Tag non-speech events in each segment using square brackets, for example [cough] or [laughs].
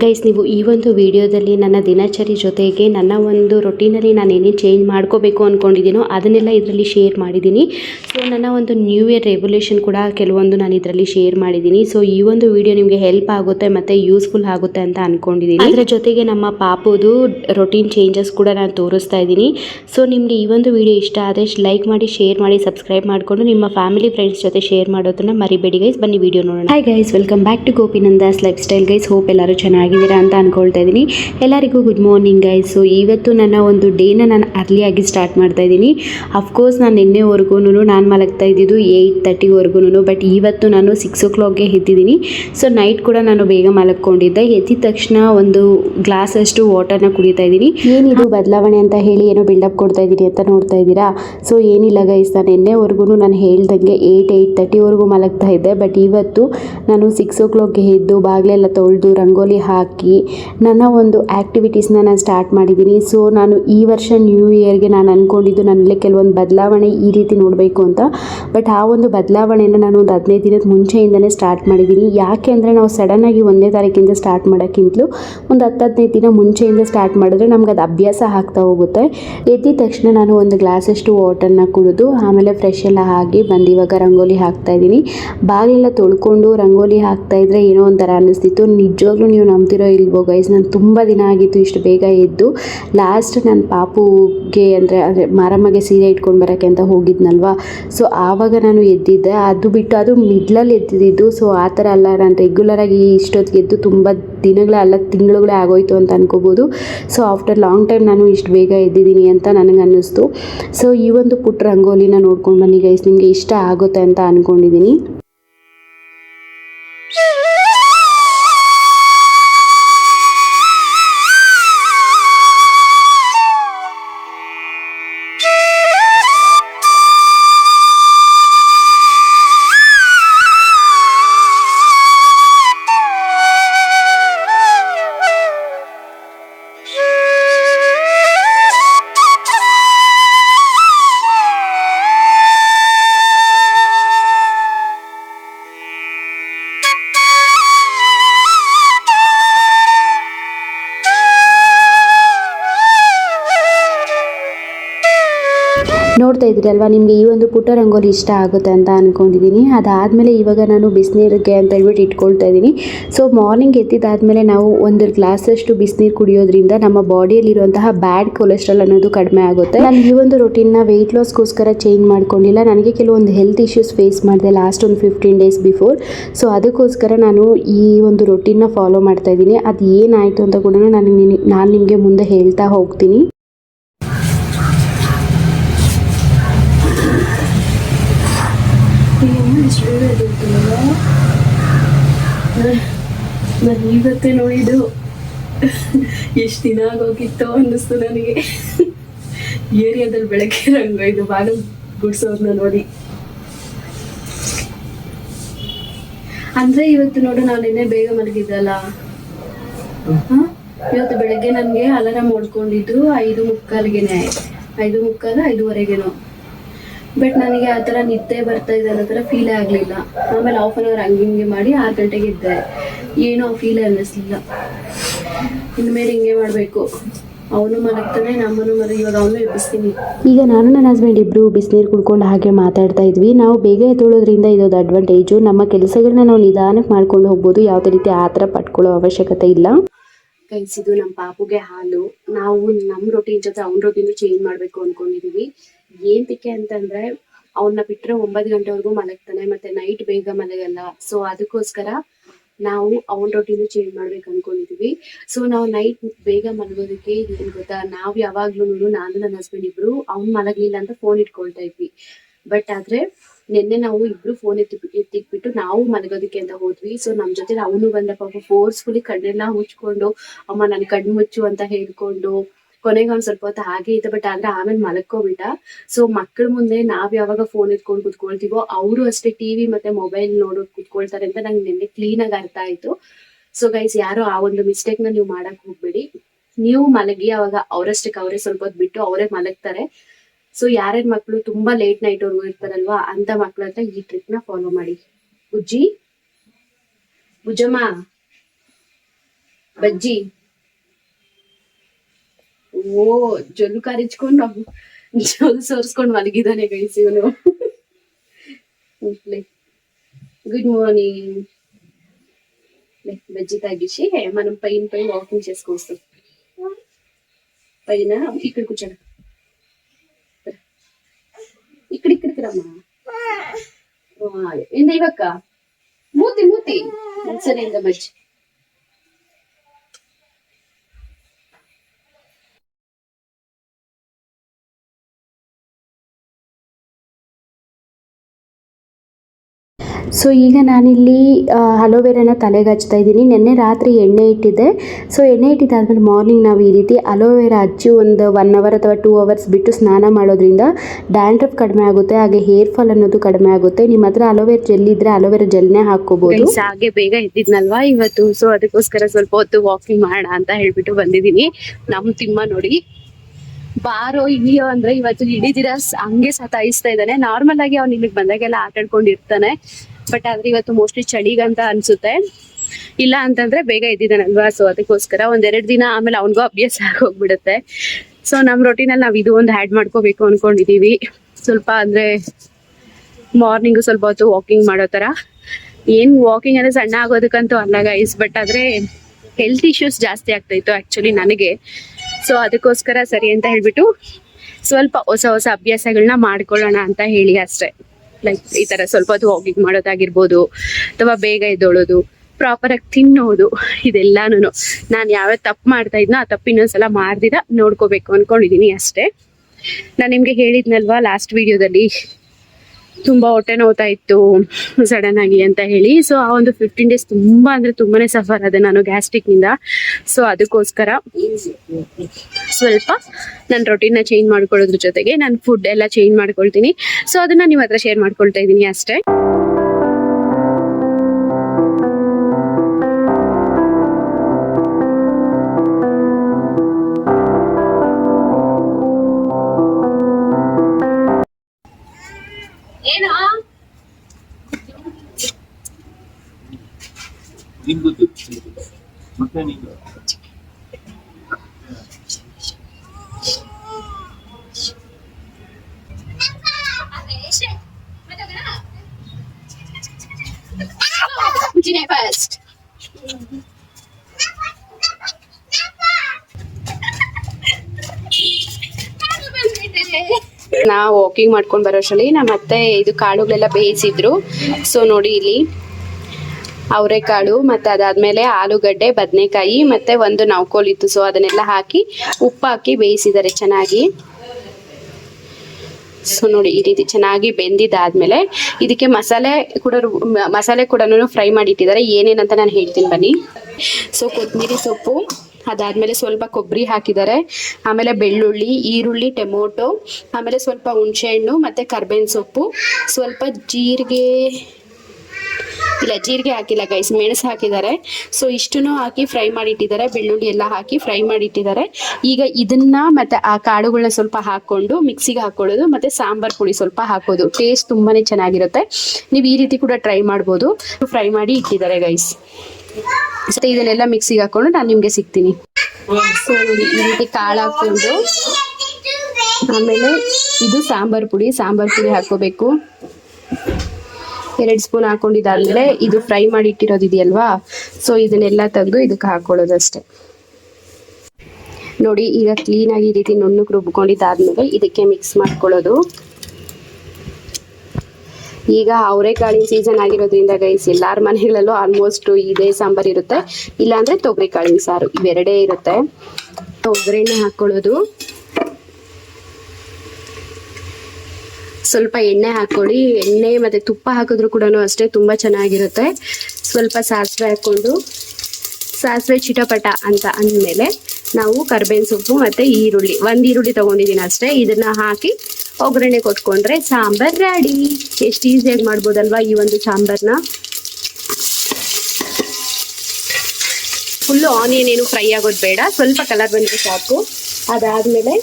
Guys ನೀವು ಈ ಒಂದು ವಿಡಿಯೋದಲ್ಲಿ ನನ್ನ ದಿನಚರಿ ಜೊತೆಗೆ ನನ್ನ ಒಂದು ರೊಟೀನಲ್ಲಿ ನಾನು ಏನೇನು ಚೇಂಜ್ ಮಾಡ್ಕೋಬೇಕು ಅಂದ್ಕೊಂಡಿದ್ದೀನೋ ಅದನ್ನೆಲ್ಲ ಇದರಲ್ಲಿ ಶೇರ್ ಮಾಡಿದ್ದೀನಿ. ಸೊ ನನ್ನ ಒಂದು ನ್ಯೂ ಇಯರ್ ರೆವಲ್ಯೂಷನ್ ಕೂಡ ಕೆಲವೊಂದು ನಾನು ಇದರಲ್ಲಿ ಶೇರ್ ಮಾಡಿದ್ದೀನಿ. ಸೊ ಈ ಒಂದು ವಿಡಿಯೋ ನಿಮಗೆ ಹೆಲ್ಪ್ ಆಗುತ್ತೆ ಮತ್ತು ಯೂಸ್ಫುಲ್ ಆಗುತ್ತೆ ಅಂತ ಅಂದ್ಕೊಂಡಿದ್ದೀನಿ ಅದರ ಜೊತೆಗೆ ನಮ್ಮ ಪಾಪುದು ರೊಟೀನ್ ಚೇಂಜಸ್ ಕೂಡ ನಾನು ತೋರಿಸ್ತಾ ಇದ್ದೀನಿ. ಸೊ ನಿಮಗೆ ಈ ಒಂದು ವಿಡಿಯೋ ಇಷ್ಟ ಆದರೆ ಲೈಕ್ ಮಾಡಿ ಶೇರ್ ಮಾಡಿ ಸಬ್ಸ್ಕ್ರೈಬ್ ಮಾಡಿಕೊಂಡು ನಿಮ್ಮ ಫ್ಯಾಮಿಲಿ ಫ್ರೆಂಡ್ಸ್ ಜೊತೆ ಶೇರ್ ಮಾಡೋದನ್ನ ಮರಿಬೇಡಿ ಗೈಸ್ ಬನ್ನಿ ವಿಡಿಯೋ ನೋಡೋಣ. Hi guys welcome back to Gopinandas lifestyle guys hope ಎಲ್ಲರೂ ಚೆನ್ನಾಗಿದ್ದೀರಾ ಅಂತ ಅಂದ್ಕೊಳ್ತಾ ಇದ್ದೀನಿ. ಎಲ್ಲರಿಗೂ ಗುಡ್ ಮಾರ್ನಿಂಗ್ ಗೈಸು ಇವತ್ತು ನನ್ನ ಒಂದು ಡೇನ ನಾನು ಅರ್ಲಿಯಾಗಿ ಸ್ಟಾರ್ಟ್ ಮಾಡ್ತಾ ಇದ್ದೀನಿ. ಅಫ್ಕೋರ್ಸ್ ನಾನು ನಿನ್ನೆವರೆಗೂ ನಾನು ಮಲಗ್ತಾ ಇದ್ದಿದ್ದು ಏಯ್ಟ್ ತರ್ಟಿವರೆಗೂ ಬಟ್ ಇವತ್ತು ನಾನು ಸಿಕ್ಸ್ ಓ ಕ್ಲಾಕ್ಗೆ ಎದ್ದಿದ್ದೀನಿ. ಸೊ ನೈಟ್ ಕೂಡ ನಾನು ಬೇಗ ಮಲಗ್ಕೊಂಡಿದ್ದೆ. ಎದ್ದಿದ ತಕ್ಷಣ ಒಂದು ಗ್ಲಾಸ್ ಅಷ್ಟು ವಾಟರ್ನ ಕುಡಿತಾ ಇದ್ದೀನಿ. ಏನಿದು ಬದಲಾವಣೆ ಅಂತ ಹೇಳಿ ಏನೋ ಬಿಲ್ಡಪ್ ಕೊಡ್ತಾ ಇದ್ದೀನಿ ಅಂತ ನೋಡ್ತಾ ಇದ್ದೀರಾ? ಸೊ ಏನಿಲ್ಲ ಗೈಸ್ ನಾನು ನಿನ್ನೆವರೆಗೂ ನಾನು ಹೇಳ್ದಂಗೆ ಏಯ್ಟ್ ಏಯ್ಟ್ ತರ್ಟಿವರೆಗೂ ಮಲಗ್ತಾ ಇದ್ದೆ. ಬಟ್ ಇವತ್ತು ನಾನು ಸಿಕ್ಸ್ ಓ ಕ್ಲಾಕ್ಗೆ ಎದ್ದು ಬಾಗಿಲೆಲ್ಲ ತೊಳೆದು, ರಂಗೋಲಿ ಹಾಕಿ ನನ್ನ ಒಂದು ಆ್ಯಕ್ಟಿವಿಟೀಸ್ನ ನಾನು ಸ್ಟಾರ್ಟ್ ಮಾಡಿದ್ದೀನಿ. ಸೊ ನಾನು ಈ ವರ್ಷ ನ್ಯೂ ಇಯರ್ಗೆ ನಾನು ಅಂದ್ಕೊಂಡಿದ್ದು ನನ್ನಲ್ಲಿ ಕೆಲವೊಂದು ಬದಲಾವಣೆ ಈ ರೀತಿ ನೋಡಬೇಕು ಅಂತ. ಬಟ್ ಆ ಒಂದು ಬದಲಾವಣೆಯನ್ನು ನಾನು ಒಂದು ಹದಿನೈದು ದಿನದ ಮುಂಚೆಯಿಂದನೇ ಸ್ಟಾರ್ಟ್ ಮಾಡಿದ್ದೀನಿ. ಯಾಕೆ ಅಂದರೆ ನಾವು ಸಡನ್ನಾಗಿ ಒಂದೇ ತಾರೀಕಿಂದ ಸ್ಟಾರ್ಟ್ ಮಾಡೋಕ್ಕಿಂತಲೂ ಒಂದು ಹತ್ತು ಹದಿನೈದು ದಿನ ಮುಂಚೆಯಿಂದ ಸ್ಟಾರ್ಟ್ ಮಾಡಿದ್ರೆ ನಮ್ಗೆ ಅದು ಅಭ್ಯಾಸ ಆಗ್ತಾ ಹೋಗುತ್ತೆ. ಎದ್ದಿದ ತಕ್ಷಣ ನಾನು ಒಂದು ಗ್ಲಾಸಷ್ಟು ವಾಟರ್ನ ಕುಡಿದು, ಆಮೇಲೆ ಫ್ರೆಶ್ ಎಲ್ಲ ಆಗಿ ಬಂದು ಇವಾಗ ರಂಗೋಲಿ ಹಾಕ್ತಾ ಇದ್ದೀನಿ. ಬಾಗಿಲೆಲ್ಲ ತೊಳ್ಕೊಂಡು ರಂಗೋಲಿ ಹಾಕ್ತಾ ಇದ್ರೆ ಏನೋ ಒಂಥರ ಅನ್ನಿಸ್ತಿತ್ತು ನಿಜವಾಗ್ಲೂ ನೀವು ನಂಬ್ತಿರೋ ಇಲ್ವೋ ಗೈಸ್ ನಾನು ತುಂಬ ದಿನ ಆಗಿತ್ತು ಇಷ್ಟು ಬೇಗ ಎದ್ದು ಲಾಸ್ಟ್ ನನ್ನ ಪಾಪುಗೆ ಅಂದರೆ ಅಂದರೆ ಮಾರಮ್ಮಗೆ ಸೀರೆ ಇಟ್ಕೊಂಡು ಬರೋಕ್ಕೆ ಅಂತ ಹೋಗಿದ್ನಲ್ವಾ? ಸೊ ಆವಾಗ ನಾನು ಎದ್ದಿದ್ದೆ. ಅದು ಬಿಟ್ಟು ಅದು ಮಿಡ್ಲಲ್ಲಿ ಎದ್ದಿದ್ದು. ಸೊ ಆ ಥರ ಅಲ್ಲ, ನಾನು ರೆಗ್ಯುಲರಾಗಿ ಇಷ್ಟೊತ್ತಿಗೆ ಎದ್ದು ತುಂಬ ದಿನಗಳೇ ಅಲ್ಲ, ತಿಂಗಳುಗಳೇ ಆಗೋಯ್ತು ಅಂತ ಅನ್ಕೋಬೋದು. ಸೊ ಆಫ್ಟರ್ ಲಾಂಗ್ ಟೈಮ್ ನಾನು ಇಷ್ಟು ಬೇಗ ಎದ್ದಿದ್ದೀನಿ ಅಂತ ನನಗೆ ಅನ್ನಿಸ್ತು ಸೊ ಈ ಒಂದು ಪುಟ್ಟ ರಂಗೋಲಿನ ನೋಡ್ಕೊಂಡು ಬನ್ನಿ ಗೈಸ್ ನಿಮಗೆ ಇಷ್ಟ ಆಗುತ್ತೆ ಅಂತ ಅಂದ್ಕೊಂಡಿದ್ದೀನಿ ನೋಡ್ತಾ ಅಲ್ವಾ? ನಿಮಗೆ ಈ ಒಂದು ಪುಟ್ಟ ರಂಗೋಲಿ ಇಷ್ಟ ಆಗುತ್ತೆ ಅಂತ ಅಂದ್ಕೊಂಡಿದ್ದೀನಿ ಅದಾದಮೇಲೆ ಇವಾಗ ನಾನು ಬಿಸಿನೀರಿಗೆ ಅಂತ ಹೇಳ್ಬಿಟ್ಟು ಇಟ್ಕೊಳ್ತಾ ಇದ್ದೀನಿ ಸೊ ಮಾರ್ನಿಂಗ್ ಎದ್ದಿದ್ದಾದಮೇಲೆ ನಾವು ಒಂದು ಗ್ಲಾಸಷ್ಟು ಬಿಸಿನೀರು ಕುಡಿಯೋದ್ರಿಂದ ನಮ್ಮ ಬಾಡಿಯಲ್ಲಿರುವಂತಹ ಬ್ಯಾಡ್ ಕೊಲೆಸ್ಟ್ರಾಲ್ ಅನ್ನೋದು ಕಡಿಮೆ ಆಗುತ್ತೆ. ನಾನು ಈ ಒಂದು ರೊಟೀನ್ನ ವೆಯ್ಟ್ ಲಾಸ್ಗೋಸ್ಕರ ಚೇಂಜ್ ಮಾಡ್ಕೊಂಡಿಲ್ಲ. ನನಗೆ ಕೆಲವೊಂದು ಹೆಲ್ತ್ ಇಶ್ಯೂಸ್ ಫೇಸ್ ಮಾಡಿದೆ ಲಾಸ್ಟ್ ಒಂದು ಫಿಫ್ಟೀನ್ ಡೇಸ್ ಬಿಫೋರ್ ಸೊ ಅದಕ್ಕೋಸ್ಕರ ನಾನು ಈ ಒಂದು ರೊಟೀನ್ನ ಫಾಲೋ ಮಾಡ್ತಾ ಇದ್ದೀನಿ ಅದು ಏನಾಯಿತು ಅಂತ ಕೂಡ ನಾನು ನಾನು ನಿಮಗೆ ಮುಂದೆ ಹೇಳ್ತಾ ಹೋಗ್ತೀನಿ. [laughs] ನಾನು ಇವತ್ತೇ ನೋಡಿದ್ದು ಎಷ್ಟು ದಿನ ಆಗೋಗಿತ್ತೋ ಅನ್ನಿಸ್ತು ನನಗೆ. ಏರಿಯಾದಲ್ಲಿ ಬೆಳಗ್ಗೆ ರಂಗ ಇದು ಬಾಗಿಲು ಗುಡ್ಸೋರ್ನ ನೋಡಿ. ಅಂದ್ರೆ ಇವತ್ತು ನೋಡು, ನಾನು ನಿನ್ನೆ ಬೇಗ ಮಲಗಿದ್ದಲ್ಲ? ಇವತ್ತು ಬೆಳಗ್ಗೆ ನನಗೆ ಅಲಾರಾಮ್ ಹೊಡ್ಕೊಂಡಿದ್ದು ಐದು ಮುಕ್ಕಾಲ್ಗೆನೆ. ಐದು ಮುಕ್ಕಾಲ ಐದುವರೆಗೇನೋ. ಬಟ್ ನನಗೆ ಆ ಥರ ನಿದ್ದೆ ಬರ್ತಾ ಇದೆ ಅನ್ನೋ ಥರ ಫೀಲೇ ಆಗಲಿಲ್ಲ. ಆಮೇಲೆ ಹಾಫ್ ಅನ್ ಅವರ್ ಹಂಗೆ ಹಿಂಗೆ ಮಾಡಿ ಆರು ಗಂಟೆಗೆ ಇದ್ದೆ ಏನೋ ಫೀಲೇ ಅನ್ನಿಸ್ಲಿಲ್ಲ. ಇನ್ಮೇಲೆ ಹಿಂಗೆ ಮಾಡಬೇಕು. ಅವನು ಮಲಗ್ತಾನೆ ನಮ್ಮನ್ನು ಮಲಗಿ ಇವಾಗ ಅವನು ಎಬ್ಬಿಸ್ತೀನಿ. ಈಗ ನಾನು ನನ್ನ ಹಸ್ಬೆಂಡ್ ಇಬ್ಬರು ಬಿಸಿನೀರು ಕುಡ್ಕೊಂಡು ಹಾಗೆ ಮಾತಾಡ್ತಾ ಇದ್ವಿ. ನಾವು ಬೇಗ ಎದ್ದೋಳೋದ್ರಿಂದ ಇದೊಂದು ಅಡ್ವಾಂಟೇಜು ನಮ್ಮ ಕೆಲಸಗಳನ್ನ ನಾವು ನಿಧಾನಕ್ಕೆ ಮಾಡ್ಕೊಂಡು ಹೋಗ್ಬೋದು. ಯಾವುದೇ ರೀತಿ ಆ ಥರ ಪಟ್ಕೊಳ್ಳೋ ಅವಶ್ಯಕತೆ ಇಲ್ಲ. ಕೈಸಿದ್ದು ನಮ್ಮ ಪಾಪುಗೆ ಹಾಲು. ನಾವು ನಮ್ಮ ರೊಟೀನ್ ಜೊತೆ ಅವ್ನ ರೊಟ್ಟಿನೂ ಚೇಂಜ್ ಮಾಡಬೇಕು ಅನ್ಕೊಂಡಿದೀವಿ. ಏಂತಕ್ಕೆ ಅಂತಂದ್ರೆ ಅವನ್ನ ಬಿಟ್ರೆ ಒಂಬತ್ತು ಗಂಟೆವರೆಗೂ ಮಲಗ್ತಾನೆ, ಮತ್ತೆ ನೈಟ್ ಬೇಗ ಮಲಗಲ್ಲ. ಸೊ ಅದಕ್ಕೋಸ್ಕರ ನಾವು ಅವನ ರೊಟೀನು ಚೇಂಜ್ ಮಾಡ್ಬೇಕು ಅನ್ಕೊಂಡಿದೀವಿ. ಸೊ ನಾವು ನೈಟ್ ಬೇಗ ಮಲಗೋದಕ್ಕೆ ಏನ್ ಗೊತ್ತಾ? ನಾವ್ ಯಾವಾಗ್ಲೂ ನಾನು ನನ್ನ ಹಸ್ಬೆಂಡ್ ಇಬ್ರು, ಅವ್ನ್ ಮಲಗ್ಲಿಲ್ಲ ಅಂತ ಫೋನ್ ಇಟ್ಕೊಳ್ತಾ ಇದ್ವಿ. ಬಟ್ ಆದ್ರೆ ನಿನ್ನೆ ನಾವು ಇಬ್ರು ಫೋನ್ ಎತ್ತಿ ಎತ್ತಿಕ್ಬಿಟ್ಟು ನಾವು ಮಲಗೋದಕ್ಕೆ ಅಂತ ಹೋದ್ವಿ. ಸೊ ನಮ್ ಜೊತೆ ಅವನು ಬಂದ ಪಾಪ ಫೋರ್ಸ್ಫುಲಿ ಕಣ್ಣೆಲ್ಲ ಮುಚ್ಕೊಂಡು, ಅಮ್ಮ, ನನ್ ಕಣ್ಣು ಮುಚ್ಚು ಅಂತ ಹೇಳ್ಕೊಂಡು ಕೊನೆಗೆ ಒಂದ್ ಸ್ವಲ್ಪ ಹೊತ್ತು ಹಾಗೆ ಇತ್ತು ಬಟ್ ಆದ್ರೆ ಆಮೇಲೆ ಮಲಕ್ಕೋಬಿಟ್ಟ ಸೊ ಮಕ್ಕಳ ಮುಂದೆ ನಾವ್ ಯಾವಾಗ ಫೋನ್ ಇಟ್ಕೊಂಡು ಕುತ್ಕೊಳ್ತೀವೋ ಅವರು ಅಷ್ಟೇ ಟಿವಿ ಮತ್ತೆ ಮೊಬೈಲ್ ನೋಡೋ ಕುತ್ಕೊಳ್ತಾರೆ ಅಂತ ನಂಗೆ ನಿನ್ನೆ ಕ್ಲೀನ್ ಆಗಿ ಅರ್ಥ ಆಯ್ತು. ಸೊ ಗೈಸ್ ಯಾರು ಆ ಒಂದು ಮಿಸ್ಟೇಕ್ನ ನೀವು ಮಾಡಕ್ ಹೋಗ್ಬೇಡಿ. ನೀವು ಮಲಗಿ ಅವಾಗ ಅವರಷ್ಟಕ್ಕೆ ಅವರೇ ಸ್ವಲ್ಪ ಹೊತ್ತು ಬಿಟ್ಟು ಅವರೇ ಮಲಗ್ತಾರೆ. ಸೊ ಯಾರ್ಯಾರ ಮಕ್ಕಳು ತುಂಬಾ ಲೇಟ್ ನೈಟ್ ವರ್ಗು ಇರ್ತಾರಲ್ವಾ ಅಂತ ಮಕ್ಳ ಹತ್ರ ಈ ಟ್ರಿಕ್ನ ಫಾಲೋ ಮಾಡಿ. ಬುಜ್ಜಿ? ಬುಜ್ಜಮ್ಮ? ಬಜ್ಜಿ? ಓ ಜೊಲ್ಲು ಕಾರಿಚ್ಕೊಂಡು ಜೊಲ್ ಸೋರ್ಸ್ಕೊಂಡು ಮಲಗಿದಾನೆ ಗೈಸ್ ಇವನು గుడ్ మార్నింగ్ బజ్జీ తగ్గించి మనం పైన పైన వాకింగ్ చేసుకోవచ్చు పైన ఇక్కడ కూర్చోడు ఇక్కడ ఇక్కడికి రమ్మా ఏంద ఇవక్క మూతి మూతి సరే ఇంద బజ్జీ ಸೊ ಈಗ ನಾನಿಲ್ಲಿ ಅಲೋವೆರಾನ ತಲೆಗೆ ಹಚ್ತಾ ಇದ್ದೀನಿ. ನಿನ್ನೆ ರಾತ್ರಿ ಎಣ್ಣೆ ಇಟ್ಟಿದ್ದೆ. ಸೊ ಎಣ್ಣೆ ಇಟ್ಟಿದ್ದಾದ್ಮೇಲೆ ಮಾರ್ನಿಂಗ್ ನಾವು ಈ ರೀತಿ ಅಲೋವೆರಾ ಹಚ್ಚಿ ಒಂದು ಒನ್ ಅವರ್ ಅಥವಾ ಟೂ ಅವರ್ಸ್ ಬಿಟ್ಟು ಸ್ನಾನ ಮಾಡೋದ್ರಿಂದ ಡ್ಯಾಂಡ್ರಫ್ ಕಡಿಮೆ ಆಗುತ್ತೆ. ಹಾಗೆ ಹೇರ್ ಫಾಲ್ ಅನ್ನೋದು ಕಡಿಮೆ ಆಗುತ್ತೆ. ನಿಮ್ಮ ಹತ್ರ ಅಲೋವೆರಾ ಜೆಲ್ ಇದ್ರೆ ಅಲೋವೆರಾ ಜೆಲ್ನೇ ಹಾಕೋಬಹುದು ಹಾಗೆ ಬೇಗ ಇದ್ದಿದ್ನಲ್ವಾ ಇವತ್ತು? ಸೊ ಅದಕ್ಕೋಸ್ಕರ ಸ್ವಲ್ಪ ಹೊತ್ತು ವಾಕಿಂಗ್ ಮಾಡೋಣ ಅಂತ ಹೇಳ್ಬಿಟ್ಟು ಬಂದಿದೀನಿ ನಮ್ ತಿಮ್ಮ ನೋಡಿ. ಬಾರೋ ಇಲ್ಲಿಯೋ ಅಂದ್ರೆ ಇವತ್ತು ಹಿಡಿದಿರ ಹಂಗೆ ಸತಾಯಿಸ್ತಾ ಇದ್ದಾನೆ. ನಾರ್ಮಲ್ ಆಗಿ ಅವ್ನು ಇಲ್ಲಿಗೆ ಬಂದಾಗೆಲ್ಲ ಆಟ ಆಡ್ಕೊಂಡಿರ್ತಾನೆ ಬಟ್ ಆದ್ರೆ ಇವತ್ತು ಮೋಸ್ಟ್ಲಿ ಚಳಿಗಂತ ಅನ್ಸುತ್ತೆ. ಇಲ್ಲ ಅಂತಂದ್ರೆ ಬೇಗ ಇದ್ದಿದ್ದಾನಲ್ವಾ ಸೊ ಅದಕ್ಕೋಸ್ಕರ ಒಂದೆರಡು ದಿನ ಆಮೇಲೆ ಅವನಿಗೂ ಅಭ್ಯಾಸ ಆಗೋಗ್ಬಿಡುತ್ತೆ ಸೊ ನಮ್ಮ ರೊಟೀನಲ್ಲಿ ನಾವು ಇದು ಒಂದು ಆಡ್ ಮಾಡ್ಕೋಬೇಕು ಅನ್ಕೊಂಡಿದೀವಿ. ಸ್ವಲ್ಪ ಅಂದ್ರೆ ಮಾರ್ನಿಂಗ್ ಸ್ವಲ್ಪ ಹೊತ್ತು ವಾಕಿಂಗ್ ಮಾಡೋ ತರ ಏನ್ ವಾಕಿಂಗ್ ಅಂದ್ರೆ ಸಣ್ಣ ಆಗೋದಕ್ಕಂತೂ ಅಲ್ಲ ಗೈಸ್ ಬಟ್ ಆದ್ರೆ ಹೆಲ್ತ್ ಇಶ್ಯೂಸ್ ಜಾಸ್ತಿ ಆಗ್ತಾ ಇತ್ತು ಆಕ್ಚುಲಿ ನನಗೆ. ಸೊ ಅದಕ್ಕೋಸ್ಕರ ಸರಿ ಅಂತ ಹೇಳ್ಬಿಟ್ಟು ಸ್ವಲ್ಪ ಹೊಸ ಹೊಸ ಅಭ್ಯಾಸಗಳನ್ನ ಮಾಡ್ಕೊಳ್ಳೋಣ ಅಂತ ಹೇಳಿ ಅಷ್ಟೇ. ಲೈಕ್ ಈ ತರ ಸ್ವಲ್ಪ ಹೊತ್ತು ವಾಕಿಂಗ್ ಮಾಡೋದಾಗಿರ್ಬೋದು ಅಥವಾ ಬೇಗ ಎದ್ದೊಳೋದು ಪ್ರಾಪರ್ ಆಗಿ ತಿನ್ನೋದು ಇದೆಲ್ಲಾನು ನಾನು ಯಾವ್ಯಾವ ತಪ್ಪು ಮಾಡ್ತಾ ಇದ್ನೋ ಆ ತಪ್ಪು ಇನ್ನೊಂದ್ಸಲ ಮಾಡ್ದಿರ ನೋಡ್ಕೋಬೇಕು ಅನ್ಕೊಂಡಿದೀನಿ ಅಷ್ಟೇ. ನಾನು ನಿಮ್ಗೆ ಹೇಳಿದ್ನಲ್ವಾ ಲಾಸ್ಟ್ ವಿಡಿಯೋದಲ್ಲಿ ತುಂಬಾ ಹೊಟ್ಟೆ ನೋವುತ್ತಾ ಇತ್ತು ಸಡನ್ ಆಗಿ ಅಂತ ಹೇಳಿ. ಸೊ ಆ ಒಂದು ಫಿಫ್ಟೀನ್ ಡೇಸ್ ತುಂಬಾ ಅಂದ್ರೆ ತುಂಬಾನೇ ಸಫರ್ ಆದೆ ನಾನು ಗ್ಯಾಸ್ಟ್ರಿಕ್ನಿಂದ. ಸೊ ಅದಕ್ಕೋಸ್ಕರ ಸ್ವಲ್ಪ ನನ್ನ ರೊಟೀನ್ ಚೇಂಜ್ ಮಾಡ್ಕೊಳ್ಳೋದ್ರ ಜೊತೆಗೆ ನಾನು ಫುಡ್ ಎಲ್ಲ ಚೇಂಜ್ ಮಾಡ್ಕೊಳ್ತೀನಿ. ಸೊ ಅದನ್ನ ನಿಮ್ಮ ಹತ್ರ ಶೇರ್ ಮಾಡ್ಕೊಳ್ತಾ ಇದ್ದೀನಿ ಅಷ್ಟೇ. ನಿಂಗುದು ಮತ್ತೆ ನೀನು? Virginia first. ನಾ ವಾಕಿಂಗ್ ಮಾಡ್ಕೊಂಡು ಬರೋಷ್ಟರಲ್ಲಿ ನಮ್ಮ ಅತ್ತೆ ಇದು ಕಾಳುಗಳೆಲ್ಲ ಬೇಯಿಸಿದ್ರು. ಸೊ ನೋಡಿ ಇಲ್ಲಿ ಅವರೆಕಾಳು, ಮತ್ತೆ ಅದಾದ್ಮೇಲೆ ಆಲೂಗಡ್ಡೆ, ಬದನೆಕಾಯಿ, ಮತ್ತೆ ಒಂದು ನೌಕೋಲಿತ್ತು ಸೊ ಅದನ್ನೆಲ್ಲ ಹಾಕಿ ಉಪ್ಪು ಹಾಕಿ ಬೇಯಿಸಿದ್ದಾರೆ ಚೆನ್ನಾಗಿ. ಸೊ ನೋಡಿ, ಈ ರೀತಿ ಚೆನ್ನಾಗಿ ಬೆಂದಿದ್ದಾದ್ಮೇಲೆ ಇದಕ್ಕೆ ಮಸಾಲೆ ಕೂಡ ಮಸಾಲೆ ಕೂಡ ಫ್ರೈ ಮಾಡಿ ಇಟ್ಟಿದ್ದಾರೆ ಏನೇನಂತ ನಾನು ಹೇಳ್ತೀನಿ ಬನ್ನಿ. ಸೊ ಕೊತ್ತಂಬರಿ ಸೊಪ್ಪು, ಅದಾದ್ಮೇಲೆ ಸ್ವಲ್ಪ ಕೊಬ್ಬರಿ ಹಾಕಿದ್ದಾರೆ. ಆಮೇಲೆ ಬೆಳ್ಳುಳ್ಳಿ, ಈರುಳ್ಳಿ, ಟೊಮೊಟೊ, ಆಮೇಲೆ ಸ್ವಲ್ಪ ಹುಣಸೆಹಣ್ಣು ಮತ್ತೆ ಕರ್ಬೇವಿನ ಸೊಪ್ಪು. ಸ್ವಲ್ಪ ಜೀರಿಗೆ ಇಲ್ಲ ಜೀರಿಗೆ ಹಾಕಿಲ್ಲ ಗೈಸ್ ಮೆಣಸು ಹಾಕಿದ್ದಾರೆ. ಸೊ ಇಷ್ಟನ್ನು ಹಾಕಿ ಫ್ರೈ ಮಾಡಿ ಇಟ್ಟಿದ್ದಾರೆ ಬೆಳ್ಳುಳ್ಳಿ ಎಲ್ಲ ಹಾಕಿ ಫ್ರೈ ಮಾಡಿ ಇಟ್ಟಿದ್ದಾರೆ ಈಗ ಇದನ್ನ ಮತ್ತೆ ಆ ಕಾಳುಗಳನ್ನ ಸ್ವಲ್ಪ ಹಾಕೊಂಡು ಮಿಕ್ಸಿಗೆ ಹಾಕೊಳ್ಳೋದು, ಮತ್ತೆ ಸಾಂಬಾರ್ ಪುಡಿ ಸ್ವಲ್ಪ ಹಾಕೋದು. ಟೇಸ್ಟ್ ತುಂಬಾನೇ ಚೆನ್ನಾಗಿರುತ್ತೆ. ನೀವು ಈ ರೀತಿ ಕೂಡ ಟ್ರೈ ಮಾಡ್ಬೋದು. ಫ್ರೈ ಮಾಡಿ ಇಟ್ಟಿದ್ದಾರೆ ಗೈಸ್ ಮತ್ತೆ ಇದನ್ನೆಲ್ಲ ಮಿಕ್ಸಿಗೆ ಹಾಕೊಂಡು ನಾನು ನಿಮ್ಗೆ ಸಿಗ್ತೀನಿ. ಸೊ ಈ ರೀತಿ ಕಾಳು ಹಾಕೊಂಡು ಆಮೇಲೆ ಇದು ಸಾಂಬಾರ್ ಪುಡಿ ಸಾಂಬಾರ್ ಪುಡಿ ಹಾಕೋಬೇಕು ಎರಡು ಸ್ಪೂನ್ ಹಾಕೊಂಡಿದ್ದಾದ್ಮೇಲೆ ಇದು ಫ್ರೈ ಮಾಡಿ ಇಟ್ಟಿರೋದಿದೆಯಲ್ವಾ ಸೊ ಇದನ್ನೆಲ್ಲ ತೆಗೆದು ಇದಕ್ಕೆ ಹಾಕೊಳ್ಳೋದು ಅಷ್ಟೇ ನೋಡಿ, ಈಗ ಕ್ಲೀನಾಗಿ ಈ ರೀತಿ ನುಣ್ಣು ರುಬ್ಕೊಂಡಿದ್ದಾದ್ಮೇಲೆ ಇದಕ್ಕೆ ಮಿಕ್ಸ್ ಮಾಡ್ಕೊಳ್ಳೋದು. ಈಗ ಅವರೆಕಾಳಿನ ಸೀಸನ್ ಆಗಿರೋದ್ರಿಂದ ಗೈಸ್ ಎಲ್ಲಾರ ಮನೆಗಳಲ್ಲೂ ಆಲ್ಮೋಸ್ಟ್ ಇದೇ ಸಾಂಬಾರ್ ಇರುತ್ತೆ. ಇಲ್ಲಾಂದ್ರೆ ತೊಗರಿ ಕಾಳಿನ ಸಾರು, ಇವೆರಡೇ ಇರುತ್ತೆ. ತೊಗರಿನೇ ಹಾಕೊಳ್ಳೋದು. ಸ್ವಲ್ಪ ಎಣ್ಣೆ ಹಾಕೊಳ್ಳಿ ಎಣ್ಣೆ ಮತ್ತೆ ತುಪ್ಪ ಹಾಕಿದ್ರು ಕೂಡ ಅಷ್ಟೇ ತುಂಬಾ ಚೆನ್ನಾಗಿರುತ್ತೆ. ಸ್ವಲ್ಪ ಸಾಸಿವೆ ಹಾಕೊಂಡು ಸಾಸಿವೆ ಚಿಟಪಟ ಅಂತ ಅಂದಮೇಲೆ ನಾವು ಕರ್ಬೇವಿನ ಸೊಪ್ಪು ಮತ್ತೆ ಈರುಳ್ಳಿ, ಒಂದು ಈರುಳ್ಳಿ ತಗೊಂಡಿದ್ದೀನಿ ಅಷ್ಟೇ. ಇದನ್ನ ಹಾಕಿ ಒಗ್ಗರಣೆ ಕೊಟ್ಕೊಂಡ್ರೆ ಸಾಂಬಾರ್ ರೆಡಿ. ಎಷ್ಟು ಈಸಿಯಾಗಿ ಮಾಡ್ಬೋದಲ್ವಾ ಈ ಒಂದು ಸಾಂಬಾರ್ನ? ಫುಲ್ಲು ಆನಿಯನ್ ಏನು ಫ್ರೈ ಆಗೋದು ಬೇಡ. ಸ್ವಲ್ಪ ಕಲರ್ ಬಂದ್ರೆ ಸಾಕು. ಅದಾದ್ಮೇಲೆ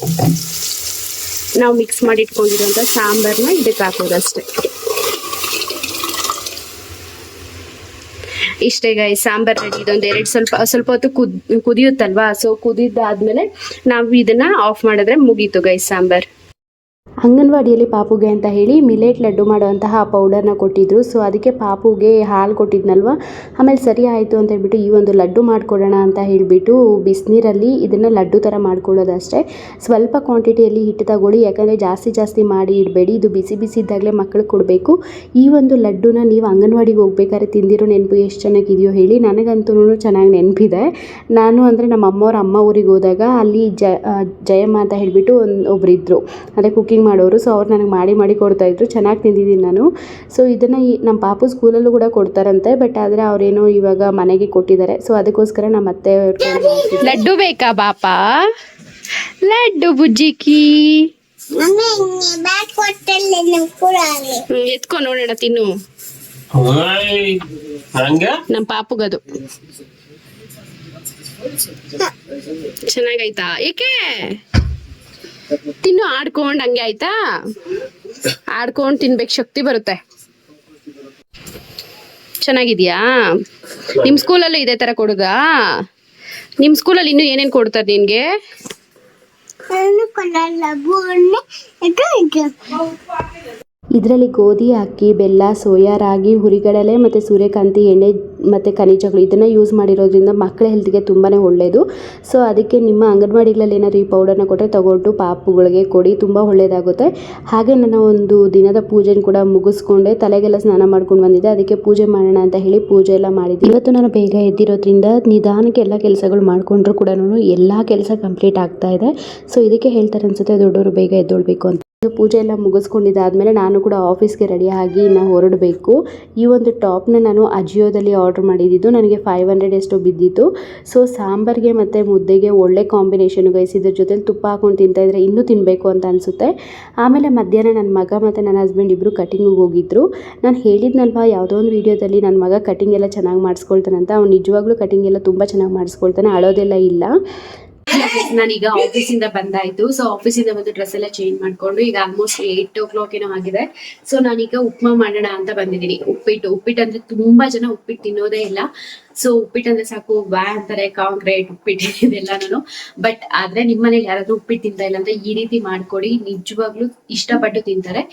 ನಾವು ಮಿಕ್ಸ್ ಮಾಡಿ ಇಟ್ಕೊಂಡಿರುವಂತ ಸಾಂಬಾರ್ನ ಇದಕ್ಕೆ ಹಾಕೋದು ಅಷ್ಟೇ. ಇಷ್ಟೇ ಗಾಯ ಸಾಂಬಾರ್ ರೆಡಿ ಇದೊಂದು ಎರಡು ಸ್ವಲ್ಪ ಸ್ವಲ್ಪ ಹೊತ್ತು ಕುದ್, ಕುದಿಯುತ್ತಲ್ವಾ? ಸೊ ಕುದಿದ್ದಾದ್ಮೇಲೆ ನಾವು ಇದನ್ನ ಆಫ್ ಮಾಡಿದ್ರೆ ಮುಗೀತು ಗೈ ಸಾಂಬಾರ್. ಅಂಗನವಾಡಿಯಲ್ಲಿ ಪಾಪುಗೆ ಅಂತ ಹೇಳಿ ಮಿಲೆಟ್ ಲಡ್ಡು ಮಾಡುವಂತಹ ಪೌಡರ್ನ ಕೊಟ್ಟಿದ್ರು. ಸೊ ಅದಕ್ಕೆ ಪಾಪುಗೆ ಹಾಲು ಕೊಟ್ಟಿದ್ನಲ್ವ? ಆಮೇಲೆ ಸರಿ ಆಯಿತು ಅಂತ ಹೇಳ್ಬಿಟ್ಟು ಈ ಒಂದು ಲಡ್ಡು ಮಾಡಿಕೊಡೋಣ ಅಂತ ಹೇಳಿಬಿಟ್ಟು ಬಿಸಿನೀರಲ್ಲಿ ಇದನ್ನು ಲಡ್ಡು ಥರ ಮಾಡ್ಕೊಳ್ಳೋದಷ್ಟೇ. ಸ್ವಲ್ಪ ಕ್ವಾಂಟಿಟಿಯಲ್ಲಿ ಹಿಟ್ಟು ತಗೊಳ್ಳಿ. ಯಾಕಂದರೆ ಜಾಸ್ತಿ ಜಾಸ್ತಿ ಮಾಡಿ ಇಡಬೇಡಿ. ಇದು ಬಿಸಿ ಬಿಸಿ ಇದ್ದಾಗಲೇ ಮಕ್ಕಳು ಕೊಡಬೇಕು. ಈ ಒಂದು ಲಡ್ಡುನ ನೀವು ಅಂಗನವಾಡಿಗೆ ಹೋಗ್ಬೇಕಾದ್ರೆ ತಿಂದಿರೋ ನೆನಪು ಎಷ್ಟು ಚೆನ್ನಾಗಿದೆಯೋ ಹೇಳಿ ನನಗಂತೂ ಚೆನ್ನಾಗಿ ನೆನಪಿದೆ. ನಾನು ಅಂದರೆ ನಮ್ಮ ಅಮ್ಮವ್ರ ಅಮ್ಮ ಊರಿಗೆ ಹೋದಾಗ ಅಲ್ಲಿ ಜಯಮ್ಮ ಅಂತ ಹೇಳಿಬಿಟ್ಟು ಒಂದು ಒಬ್ಬರಿದ್ದರು ಅಂದರೆ ಕುಕ್ಕಿಂಗ್ ಮಾಡೋರು. ಸೊ ಅವ್ರು ನನಗೆ ಮಾಡಿ ಮಾಡಿ ಕೊಡ್ತಾಯಿದ್ರು ಚೆನ್ನಾಗಿ ತಿಂದಿದ್ದೀನಿ ನಾನು. ಸೊ ಇದನ್ನು ಈ ನಮ್ಮ ಪಾಪು ಸ್ಕೂಲಲ್ಲೂ ಕೂಡ ಕೊಡ್ತಾರಂತೆ. ಬಟ್ ಆದರೆ ಅವರೇನೋ ಇವಾಗ ಮನೆಗೆ ಕೊಟ್ಟಿದ್ದಾರೆ. ಸೊ ಅದಕ್ಕೋಸ್ಕರ ನಮ್ಮ ಮತ್ತೆ ಲಡ್ಡು ಬೇಕಾ ಪಾಪ? ಲಡ್ಡು ಬುಜ್ಜಿಕಿ ಎತ್ಕೊಂಡು ನೋಡೋಣ ತಿನ್ನು. ನಮ್ಮ ಪಾಪುಗದು. ಚೆನ್ನಾಗೈತಾ ಏಕೆ? ತಿನ್ನು, ಆಡ್ಕೊಂಡ್ ಹಂಗೆ ಆಯ್ತಾ? ಆಡ್ಕೊಂಡ್ ತಿನ್ಬೇಕು ಶಕ್ತಿ ಬರುತ್ತೆ. ಚೆನ್ನಾಗಿದ್ಯಾ? ನಿಮ್ ಸ್ಕೂಲಲ್ಲೂ ಇದೇ ತರ ಕೊಡುದಾ? ನಿಮ್ ಸ್ಕೂಲಲ್ಲಿ ಇನ್ನು ಏನೇನ್ ಕೊಡ್ತಾರೆ ನಿನ್ಗೆ? ಇದರಲ್ಲಿ ಗೋಧಿ ಅಕ್ಕಿ ಬೆಲ್ಲ, ಸೋಯಾ, ರಾಗಿ, ಹುರಿಗಡಲೆ ಮತ್ತು ಸೂರ್ಯಕಾಂತಿ, ಎಣ್ಣೆ ಮತ್ತು ಖನಿಜಗಳು ಇದನ್ನು ಯೂಸ್ ಮಾಡಿರೋದ್ರಿಂದ ಮಕ್ಕಳ ಹೆಲ್ತ್ಗೆ ತುಂಬಾ ಒಳ್ಳೆಯದು ಸೊ ಅದಕ್ಕೆ ನಿಮ್ಮ ಅಂಗನವಾಡಿಗಳಲ್ಲಿ ಏನಾದರೂ ಈ ಪೌಡರ್ನ ಕೊಟ್ಟರೆ ತಗೊಂಡು ಪಾಪುಗಳಿಗೆ ಕೊಡಿ, ತುಂಬ ಒಳ್ಳೆಯದಾಗುತ್ತೆ ಹಾಗೆ ನನ್ನ ಒಂದು ದಿನದ ಪೂಜೆನ ಕೂಡ ಮುಗಿಸ್ಕೊಂಡೆ. ತಲೆಗೆಲ್ಲ ಸ್ನಾನ ಮಾಡ್ಕೊಂಡು ಬಂದಿದ್ದೆ. ಅದಕ್ಕೆ ಪೂಜೆ ಮಾಡೋಣ ಅಂತ ಹೇಳಿ ಪೂಜೆ ಎಲ್ಲ ಮಾಡಿದ್ದೆ. ಇವತ್ತು ನಾನು ಬೇಗ ಎದ್ದಿರೋದ್ರಿಂದ ನಿಧಾನಕ್ಕೆ ಎಲ್ಲ ಕೆಲಸಗಳು ಮಾಡಿಕೊಂಡ್ರು ಕೂಡ ಎಲ್ಲ ಕೆಲಸ ಕಂಪ್ಲೀಟ್ ಆಗ್ತಾ ಇದೆ. ಸೊ ಇದಕ್ಕೆ ಹೇಳ್ತಾರೆ ಅನ್ಸುತ್ತೆ, ದೊಡ್ಡವರು ಬೇಗ ಎದ್ದೊಳ್ಬೇಕು ಅಂತ. ಇದು ಪೂಜೆ ಎಲ್ಲ ಮುಗಿಸ್ಕೊಂಡಿದ್ದಾದ್ಮೇಲೆ ನಾನು ಕೂಡ ಆಫೀಸ್ಗೆ ರೆಡಿ ಆಗಿ ಇನ್ನು ಹೊರಡಬೇಕು. ಈ ಒಂದು ಟಾಪ್ನ ನಾನು ಅಜಿಯೋದಲ್ಲಿ ಆರ್ಡ್ರ್ ಮಾಡಿದ್ದು. ನನಗೆ ಫೈವ್ ಹಂಡ್ರೆಡ್ ಎಷ್ಟೋ ಬಿದ್ದಿತ್ತು. ಸೊ ಸಾಂಬಾರಿಗೆ ಮತ್ತು ಮುದ್ದೆಗೆ ಒಳ್ಳೆ ಕಾಂಬಿನೇಷನ್ ಗೈಸ್ ಇದ್ರ ಜೊತೆಲಿ ತುಪ್ಪ ಹಾಕೊಂಡು ತಿಂತಾ ಇದ್ರೆ ಇನ್ನೂ ತಿನ್ನಬೇಕು ಅಂತ ಅನಿಸುತ್ತೆ. ಆಮೇಲೆ ಮಧ್ಯಾಹ್ನ ನನ್ನ ಮಗ ಮತ್ತು ನನ್ನ ಹಸ್ಬೆಂಡ್ ಇಬ್ಬರು ಕಟಿಂಗಿಗೆ ಹೋಗಿದ್ರು. ನಾನು ಹೇಳಿದ್ನಲ್ವ, ಯಾವುದೋ ಒಂದು ವೀಡಿಯೋದಲ್ಲಿ ನನ್ನ ಮಗ ಕಟಿಂಗ್ ಎಲ್ಲ ಚೆನ್ನಾಗಿ ಮಾಡಿಸ್ಕೊಳ್ತಾನಂತ. ಅವ್ನು ನಿಜವಾಗ್ಲೂ ಕಟಿಂಗ್ ಎಲ್ಲ ತುಂಬ ಚೆನ್ನಾಗಿ ಮಾಡಿಸ್ಕೊಳ್ತಾನೆ, ಅಳೋದೆಲ್ಲ ಇಲ್ಲ. ನಾನೀಗ ಆಫೀಸಿಂದ ಬಂದಾಯ್ತು. ಸೊ ಆಫೀಸಿಂದ ಬಂದು ಡ್ರೆಸ್ ಎಲ್ಲ ಚೇಂಜ್ ಮಾಡ್ಕೊಂಡು ಈಗ ಆಲ್ಮೋಸ್ಟ್ ಏಟ್ ಓ ಕ್ಲಾಕ್ ಏನೋ ಆಗಿದೆ. ಸೊ ನಾನೀಗ ಉಪ್ಮಾ ಮಾಡೋಣ ಅಂತ ಬಂದಿದ್ದೀನಿ. ಉಪ್ಪಿಟ್ಟು. ಉಪ್ಪಿಟ್ಟು ಅಂದ್ರೆ ತುಂಬಾ ಜನ ಉಪ್ಪಿಟ್ಟು ತಿನ್ನೋದೇ ಇಲ್ಲ. ಸೊ ಉಪ್ಪಿಟ್ಟು ಅಂದ್ರೆ ಸಾಕು ವ್ಯಾ ಅಂತಾರೆ ಕಾಂಕ್ರೀಟ್ ಉಪ್ಪಿಟ್ಟು ನಾನು. ಬಟ್ ಆದ್ರೆ ನಿಮ್ಮ ಮನೇಲಿ ಯಾರಾದ್ರೂ ಉಪ್ಪಿಟ್ಟು ತಿಂತಾ ಇಲ್ಲ ಅಂದ್ರೆ ಈ ರೀತಿ ಮಾಡ್ಕೊಡಿ. ನಿಜವಾಗ್ಲೂ ಇಷ್ಟಪಟ್ಟು ತಿಂತಾರೆ.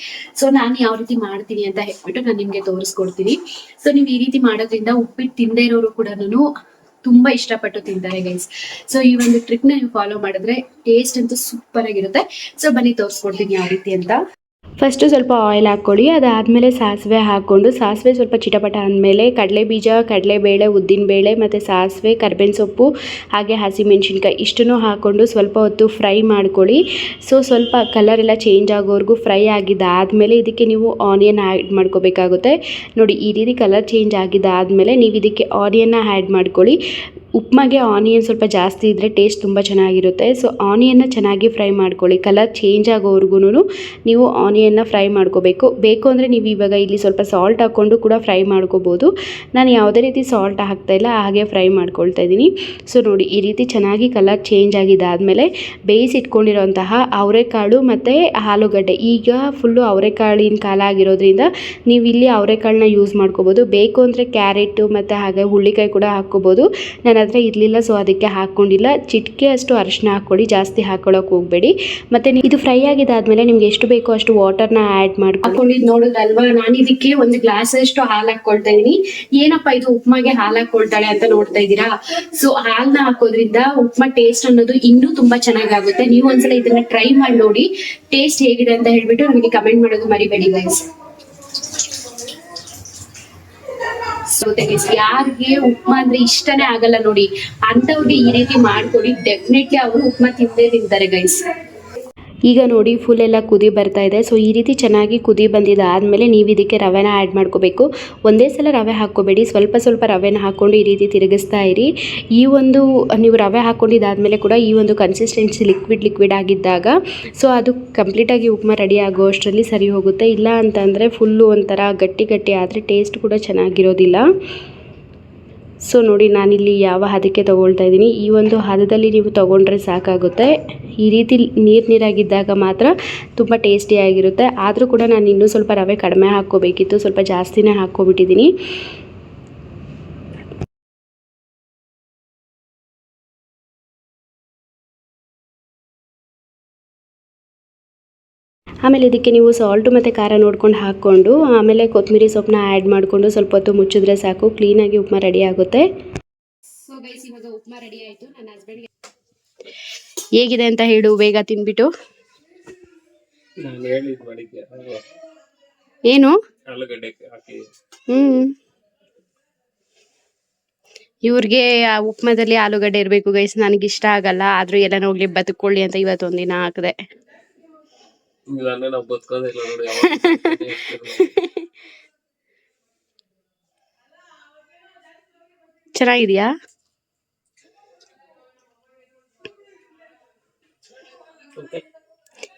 ಸೊ ನಾನು ಯಾವ ರೀತಿ ಮಾಡ್ತೀನಿ ಅಂತ ಹೇಳ್ಬಿಟ್ಟು ನಾನು ನಿಮ್ಗೆ ತೋರಿಸ್ಕೊಡ್ತೀನಿ. ಸೊ ನೀವು ಈ ರೀತಿ ಮಾಡೋದ್ರಿಂದ ಉಪ್ಪಿಟ್ಟು ತಿಂದೇ ಇರೋರು ಕೂಡ ತುಂಬಾ ಇಷ್ಟಪಟ್ಟು ತಿಂತಾರೆ ಗೈಸ್ ಸೊ ಈ ಒಂದು ಟ್ರಿಕ್ ನೀವು ಫಾಲೋ ಮಾಡಿದ್ರೆ ಟೇಸ್ಟ್ ಅಂತೂ ಸೂಪರ್ ಆಗಿರುತ್ತೆ. ಸೊ ಬನ್ನಿ ತೋರಿಸ್ಕೊಡ್ತೀನಿ ಯಾವ ರೀತಿ ಅಂತ. ಫಸ್ಟು ಸ್ವಲ್ಪ ಆಯಿಲ್ ಹಾಕ್ಕೊಳ್ಳಿ, ಅದಾದಮೇಲೆ ಸಾಸಿವೆ ಹಾಕ್ಕೊಂಡು, ಸಾಸಿವೆ ಸ್ವಲ್ಪ ಚಿಟಪಟ ಅಂದಮೇಲೆ ಕಡಲೆ ಬೀಜ ಕಡಲೆಬೇಳೆ, ಉದ್ದಿನಬೇಳೆ ಮತ್ತು ಸಾಸಿವೆ, ಕರ್ಬೇವಿನ ಸೊಪ್ಪು, ಹಾಗೆ ಹಸಿಮೆಣ್ಸಿನ್ಕಾಯಿ ಇಷ್ಟನ್ನು ಹಾಕ್ಕೊಂಡು ಸ್ವಲ್ಪ ಹೊತ್ತು ಫ್ರೈ ಮಾಡ್ಕೊಳ್ಳಿ. ಸೊ ಸ್ವಲ್ಪ ಕಲರ್ ಎಲ್ಲ ಚೇಂಜ್ ಆಗೋವರೆಗೂ ಫ್ರೈ ಆಗಿದ್ದಾದಮೇಲೆ ಇದಕ್ಕೆ ನೀವು ಆನಿಯನ್ ಆ್ಯಡ್ ಮಾಡ್ಕೋಬೇಕಾಗುತ್ತೆ. ನೋಡಿ, ಈ ರೀತಿ ಕಲರ್ ಚೇಂಜ್ ಆಗಿದ್ದಾದಮೇಲೆ ನೀವು ಇದಕ್ಕೆ ಆನಿಯನ್ನ ಆ್ಯಡ್ ಮಾಡ್ಕೊಳ್ಳಿ. ಉಪ್ಮಾಗೆ ಆನಿಯನ್ ಸ್ವಲ್ಪ ಜಾಸ್ತಿ ಇದ್ದರೆ ಟೇಸ್ಟ್ ತುಂಬ ಚೆನ್ನಾಗಿರುತ್ತೆ. ಸೊ ಆನಿಯನ್ನ ಚೆನ್ನಾಗಿ ಫ್ರೈ ಮಾಡ್ಕೊಳ್ಳಿ. ಕಲರ್ ಚೇಂಜ್ ಆಗೋವರೆಗೂ ನೀವು ಆನಿಯನ್ನ ಫ್ರೈ ಮಾಡ್ಕೋಬೇಕು. ಬೇಕು ಅಂದರೆ ನೀವು ಇವಾಗ ಇಲ್ಲಿ ಸ್ವಲ್ಪ ಸಾಲ್ಟ್ ಹಾಕ್ಕೊಂಡು ಕೂಡ ಫ್ರೈ ಮಾಡ್ಕೋಬೋದು. ನಾನು ಯಾವುದೇ ರೀತಿ ಸಾಲ್ಟ್ ಹಾಕ್ತಾ ಇಲ್ಲ, ಹಾಗೆ ಫ್ರೈ ಮಾಡ್ಕೊಳ್ತಾ ಇದ್ದೀನಿ. ಸೊ ನೋಡಿ, ಈ ರೀತಿ ಚೆನ್ನಾಗಿ ಕಲರ್ ಚೇಂಜ್ ಆಗಿದ್ದಾದಮೇಲೆ ಬೇಯಿಸಿಟ್ಕೊಂಡಿರೋಂತಹ ಅವರೆಕಾಳು ಮತ್ತು ಆಲೂಗಡ್ಡೆ. ಈಗ ಫುಲ್ಲು ಅವರೆಕಾಳಿನ ಕಾಲ ಆಗಿರೋದ್ರಿಂದ ನೀವು ಇಲ್ಲಿ ಅವರೆಕಾಳನ್ನ ಯೂಸ್ ಮಾಡ್ಕೋಬೋದು. ಬೇಕು ಅಂದರೆ ಕ್ಯಾರೆಟು ಮತ್ತು ಹಾಗೆ ಹುಳ್ಳಿಕಾಯಿ ಕೂಡ ಹಾಕ್ಕೋಬೋದು. ನನ್ನ ಹತ್ರ ಇರಲಿಲ್ಲ ಸೊ ಅದಕ್ಕೆ ಹಾಕ್ಕೊಂಡಿಲ್ಲ ಚಿಟಿಕೆ ಅಷ್ಟು ಅರಿಶಿನ ಹಾಕ್ಕೊಳ್ಳಿ ಜಾಸ್ತಿ ಹಾಕೊಳ್ಳೋಕೆ ಹೋಗಬೇಡಿ. ಮತ್ತೆ ಇದು ಫ್ರೈ ಆಗಿದಾದ್ಮೇಲೆ ನಿಮ್ಗೆ ಎಷ್ಟು ಬೇಕೋ ಅಷ್ಟು ವಾಟರ್ನ ಆ್ಯಡ್ ಮಾಡಿ ಹಾಕೊಂಡಿದ್ದು ನೋಡಿದ್ರಲ್ವಾ ನಾನು ಇದಕ್ಕೆ ಒಂದು ಗ್ಲಾಸ್ ಅಷ್ಟು ಹಾಲು ಹಾಕ್ಕೊಳ್ತಾ ಇದೀನಿ. ಏನಪ್ಪ ಇದು ಉಪ್ಮಾಗೆ ಹಾಲು ಹಾಕೊಳ್ತಾಳೆ ಅಂತ ನೋಡ್ತಾ ಇದ್ದೀರಾ ಸೊ ಹಾಲ್ನ ಹಾಕೋದ್ರಿಂದ ಉಪ್ಮಾ ಟೇಸ್ಟ್ ಅನ್ನೋದು ಇನ್ನೂ ತುಂಬಾ ಚೆನ್ನಾಗಾಗುತ್ತೆ. ನೀವು ಒಂದ್ಸಲ ಇದನ್ನ ಟ್ರೈ ಮಾಡಿ ನೋಡಿ ಟೇಸ್ಟ್ ಹೇಗಿದೆ ಅಂತ ಹೇಳ್ಬಿಟ್ಟು ನನಗೆ ಕಮೆಂಟ್ ಮಾಡೋದು ಮರಿಬೇಡಿ ಗೈಸ್ ಸೊ ಯಾರಿಗೆ ಉಪ್ಮಾ ಅಂದ್ರೆ ಇಷ್ಟನೇ ಆಗಲ್ಲ ನೋಡಿ. ಅಂತವ್ರಿಗೆ ಈ ರೀತಿ ಮಾಡ್ಕೊಡಿ. ಡೆಫಿನೆಟ್ಲಿ ಅವರು ಉಪ್ಮಾ ತಿಂದೇ ತಿಂತಾರೆ ಗೈಸ್ ಈಗ ನೋಡಿ ಫುಲ್ ಎಲ್ಲ ಕುದಿ ಬರ್ತಾ ಇದೆ. ಸೊ ಈ ರೀತಿ ಚೆನ್ನಾಗಿ ಕುದಿ ಬಂದಿದ್ದಾದಮೇಲೆ ನೀವು ಇದಕ್ಕೆ ರವೆನ ಆ್ಯಡ್ ಮಾಡ್ಕೋಬೇಕು. ಒಂದೇ ಸಲ ರವೆ ಹಾಕ್ಕೋಬೇಡಿ. ಸ್ವಲ್ಪ ಸ್ವಲ್ಪ ರವೆನ ಹಾಕ್ಕೊಂಡು ಈ ರೀತಿ ತಿರುಗಿಸ್ತಾ ಇರಿ. ಈ ಒಂದು, ನೀವು ರವೆ ಹಾಕ್ಕೊಂಡಿದ್ದಾದಮೇಲೆ ಕೂಡ ಈ ಒಂದು ಕನ್ಸಿಸ್ಟೆನ್ಸಿ ಲಿಕ್ವಿಡ್ ಲಿಕ್ವಿಡ್ ಆಗಿದ್ದಾಗ ಸೊ ಅದು ಕಂಪ್ಲೀಟಾಗಿ ಉಪ್ಮಾ ರೆಡಿ ಆಗೋ ಅಷ್ಟರಲ್ಲಿ ಸರಿ ಹೋಗುತ್ತೆ. ಇಲ್ಲ ಅಂತಂದರೆ ಫುಲ್ಲು ಒಂಥರ ಗಟ್ಟಿ ಗಟ್ಟಿ ಆದರೆ ಟೇಸ್ಟ್ ಕೂಡ ಚೆನ್ನಾಗಿರೋದಿಲ್ಲ. ಸೊ ನೋಡಿ, ನಾನಿಲ್ಲಿ ಯಾವ ಹದಕ್ಕೆ ತೊಗೊಳ್ತಾ ಇದ್ದೀನಿ. ಈ ಒಂದು ಹದದಲ್ಲಿ ನೀವು ತೊಗೊಂಡ್ರೆ ಸಾಕಾಗುತ್ತೆ. ಈ ರೀತಿ ನೀರು ನೀರಾಗಿದ್ದಾಗ ಮಾತ್ರ ತುಂಬ ಟೇಸ್ಟಿಯಾಗಿರುತ್ತೆ ಆದರೂ ಕೂಡ ನಾನು ಇನ್ನೂ ಸ್ವಲ್ಪ ರವೆ ಕಡಿಮೆ ಹಾಕ್ಕೋಬೇಕಿತ್ತು. ಸ್ವಲ್ಪ ಜಾಸ್ತಿನೇ ಹಾಕ್ಕೊಬಿಟ್ಟಿದ್ದೀನಿ. ಆಮೇಲೆ ಇದಕ್ಕೆ ನೀವು ಸಾಲ್ಟು ಮತ್ತು ಖಾರ ನೋಡ್ಕೊಂಡು ಹಾಕ್ಕೊಂಡು ಆಮೇಲೆ ಕೊತ್ತಂಬರಿ ಸೊಪ್ಪನ್ನ ಆ್ಯಡ್ ಮಾಡಿಕೊಂಡು ಸ್ವಲ್ಪ ಹೊತ್ತು ಮುಚ್ಚಿದ್ರೆ ಸಾಕು ಕ್ಲೀನಾಗಿ ಉಪ್ಮಾ ರೆಡಿ ಆಗುತ್ತೆ. ಸೊ ಗೈಸ್ ಇವಾಗ ಉಪ್ಮಾ ರೆಡಿ ಆಯಿತು ನನ್ನ ಹಸ್ಬೆಂಡ್ಗೆ ಹೇಗಿದೆ ಅಂತ ಹೇಳು ಬೇಗ ತಿನ್ಬಿಟ್ಟು ಏನು? ಹ್ಮ್. ಇವ್ರಿಗೆ ಆ ಉಪ್ಮಾದಲ್ಲಿ ಆಲೂಗಡ್ಡೆ ಇರಬೇಕು ಗೈಸ್ ನನಗಿಷ್ಟ ಇಷ್ಟ ಆಗಲ್ಲ ಆದರೂ ಎಲ್ಲ ಹೋಗ್ಲಿ ಬದುಕೊಳ್ಳಿ ಅಂತ ಇವತ್ತೊಂದಿನ ಹಾಕಿದೆ. ಇಲ್ಲಾಂದ್ರೆ ನಾವು ಬದುಕೋದಿಲ್ಲ ನೋಡಿ ಯಾವಾಗ [laughs]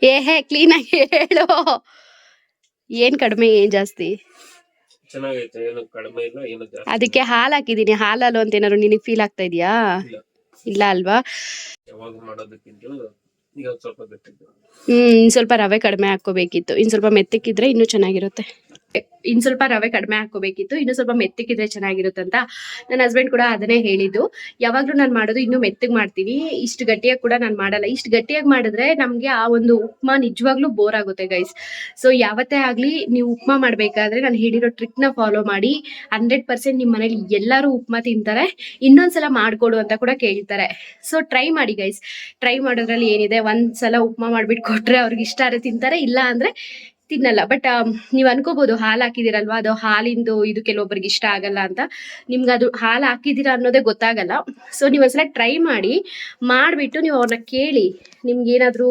ಏ ಹೇ ಕ್ಲೀನ್ ಆಗಿ ಹೇಳು. ಏನ್ ಕಡಿಮೆ ಏನ್ ಜಾಸ್ತಿ? ಚೆನ್ನಾಗೈತೆ ಏನು ಕಡಿಮೆ ಇಲ್ಲ ಏನು ಜಾಸ್ತಿ ಅದಕ್ಕೆ ಹಾಲು ಹಾಕಿದೀನಿ ಹಾಲಲ್ಲೂ ಅಂತ ಏನಾದ್ರು ನಿನಗೆ ಫೀಲ್ ಆಗ್ತಾ ಇದೆಯಾ? ಇಲ್ಲ. ಅಲ್ವಾ? ಯಾವಾಗ ಮಾಡೋದಕ್ಕಿಂತ ಸ್ವಲ್ಪ ಹ್ಮ್ ಇನ್ ಸ್ವಲ್ಪ ರವೆ ಕಡಿಮೆ ಹಾಕೋಬೇಕಿತ್ತು ಇನ್ ಸ್ವಲ್ಪ ಮೆತ್ತಕ್ಕಿದ್ರೆ ಇನ್ನೂ ಚೆನ್ನಾಗಿರುತ್ತೆ. ಇನ್ ಸ್ವಲ್ಪ ರವೆ ಕಡಿಮೆ ಹಾಕೋಬೇಕಿತ್ತು ಇನ್ನು ಸ್ವಲ್ಪ ಮೆತ್ತಕ್ಕಿದ್ರೆ ಚೆನ್ನಾಗಿರುತ್ತೆ ಅಂತ ನನ್ನ ಹಸ್ಬೆಂಡ್ ಕೂಡ ಅದನ್ನೇ ಹೇಳಿದ್ದು. ಯಾವಾಗ್ಲೂ ನಾನು ಮಾಡೋದು ಇನ್ನು ಮೆತ್ತಗ್ ಮಾಡ್ತೀನಿ. ಇಷ್ಟು ಗಟ್ಟಿಯಾಗಿ ಕೂಡ ನಾನು ಮಾಡಲ್ಲ. ಇಷ್ಟು ಗಟ್ಟಿಯಾಗಿ ಮಾಡಿದ್ರೆ ನಮ್ಗೆ ಆ ಒಂದು ಉಪ್ಮಾ ನಿಜವಾಗ್ಲೂ ಬೋರ್ ಆಗುತ್ತೆ ಗೈಸ್ ಸೊ ಯಾವತ್ತೇ ಆಗ್ಲಿ ನೀವು ಉಪ್ಮಾ ಮಾಡ್ಬೇಕಾದ್ರೆ ನಾನು ಹೇಳಿರೋ ಟ್ರಿಕ್ನ ಫಾಲೋ ಮಾಡಿ ಹಂಡ್ರೆಡ್ ಪರ್ಸೆಂಟ್ ನಿಮ್ಮ ಮನೇಲಿ ಎಲ್ಲರೂ ಉಪ್ಮಾ ತಿಂತಾರೆ, ಇನ್ನೊಂದ್ಸಲ ಮಾಡ್ಕೊಡು ಅಂತ ಕೂಡ ಕೇಳ್ತಾರೆ. ಸೊ ಟ್ರೈ ಮಾಡಿ ಗೈಸ್ ಟ್ರೈ ಮಾಡೋದ್ರಲ್ಲಿ ಏನಿದೆ? ಒಂದ್ಸಲ ಉಪ್ಮಾ ಮಾಡ್ಬಿಟ್ಟು ಕೊಟ್ರೆ ಅವ್ರಿಗೆ ಇಷ್ಟ ಆದ್ರೆ ತಿಂತಾರೆ ಇಲ್ಲ ಅಂದ್ರೆ ತಿನ್ನಲ್ಲ. ಬಟ್ ನೀವು ಅನ್ಕೋಬಹುದು ಹಾಲು ಹಾಕಿದಿರಲ್ವಾ ಅದು ಹಾಲಿಂದು ಇದು ಕೆಲವೊಬ್ಬರಿಗೆ ಇಷ್ಟ ಆಗಲ್ಲ ಅಂತ. ನಿಮ್ಗೆ ಅದು ಹಾಲು ಹಾಕಿದಿರ ಅನ್ನೋದೇ ಗೊತ್ತಾಗಲ್ಲ. ಸೊ ನೀವು ಒಂದ್ಸಲ ಟ್ರೈ ಮಾಡಿ, ಮಾಡಿಬಿಟ್ಟು ನೀವು ಅವ್ರನ್ನ ಕೇಳಿ ನಿಮ್ಗೆ ಏನಾದರೂ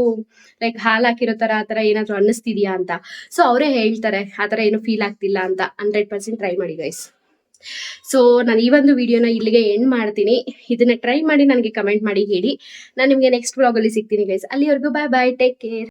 ಲೈಕ್ ಹಾಲು ಹಾಕಿರೋ ತರ, ಆ ಥರ ಏನಾದರೂ ಅನ್ನಿಸ್ತಿದ್ಯಾ ಅಂತ. ಸೊ ಅವರೇ ಹೇಳ್ತಾರೆ, ಆ ಥರ ಏನು ಫೀಲ್ ಆಗ್ತಿಲ್ಲ ಅಂತ. ಹಂಡ್ರೆಡ್ ಪರ್ಸೆಂಟ್ ಟ್ರೈ ಮಾಡಿ ಗೈಸ್ ಸೊ ನಾನು ಈ ಒಂದು ವಿಡಿಯೋನ ಇಲ್ಲಿಗೆ ಎಂಡ್ ಮಾಡ್ತೀನಿ. ಇದನ್ನ ಟ್ರೈ ಮಾಡಿ, ನನಗೆ ಕಮೆಂಟ್ ಮಾಡಿ ಹೇಳಿ. ನಾನು ನಿಮಗೆ ನೆಕ್ಸ್ಟ್ ಬ್ಲಾಗಲ್ಲಿ ಸಿಗ್ತೀನಿ ಗೈಸ್ ಅಲ್ಲಿವರೆಗೂ ಬಾಯ್ ಬಾಯ್ ಟೇಕ್ ಕೇರ್